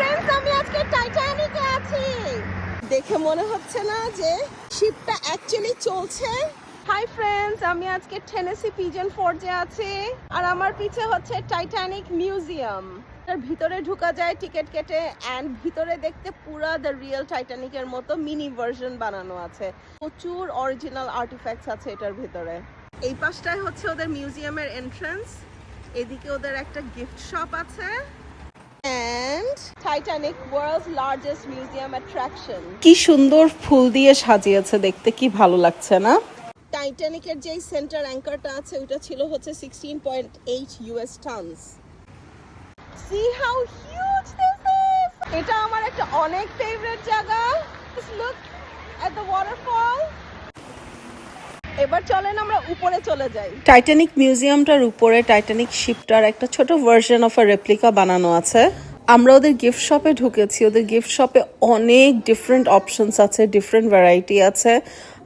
Friends আমি আজকে টাইটানিকে আছি। দেখে মনে হচ্ছে না যে শিপটা অ্যাকচুয়ালি চলছে। হাই ফ্রেন্ডস আমি আজকে টেনেসি পিজন ফোর্জে আছি। আর আমার পিছে হচ্ছে টাইটানিক মিউজিয়াম এর ভিতরে ঢুকা যায় টিকিট কেটে অ্যান্ড ভিতরে দেখতে পুরা দ্য রিয়েল টাইটানিকের মতো মিনি ভার্সন বানানো আছে। প্রচুর অরিজিনাল আর্টিফ্যাক্টস আছে এটার ভিতরে। এই পাশটায় হচ্ছে ওদের মিউজিয়ামের এন্ট্রান্স এদিকে ওদের একটা গিফট শপ আছে। And Titanic world's largest museum attraction কি সুন্দর ফুল দিয়ে সাজিয়েছে দেখতে কি ভালো লাগছে না? টাইটানিকের যেই সেন্টার অ্যাঙ্কারটা আছে ওটা ছিল হচ্ছে sixteen point eight US tons see how huge this is এটা আমার একটা অনেক ফেভারিট জায়গা। লুক এট দ্য ওয়াটারফল এবার চলেন আমরা উপরে চলে যাই। টাইটানিক মিউজিয়ামটার উপরে টাইটানিক শিপটার একটা ছোট ভার্সন অফ আ রেপ্লিকা বানানো আছে। আমরা ওদের গিফট শপে ঢুকেছি ওদের গিফট শপে অনেক ডিফারেন্ট অপশনস আছে ডিফারেন্ট ভ্যারাইটি আছে।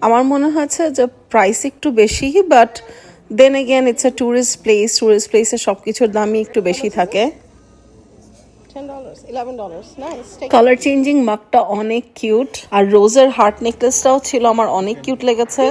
আমার মনে হয়েছে যে প্রাইস একটু বেশি but then again it's a tourist place tourist প্লেসে সব কিছুর দামই একটু বেশি থাকে। কালার চেঞ্জিং মাগটা অনেক কিউট আর রোজের হার্ট নেকলেসটাও ছিল আমার অনেক কিউট লেগেছে।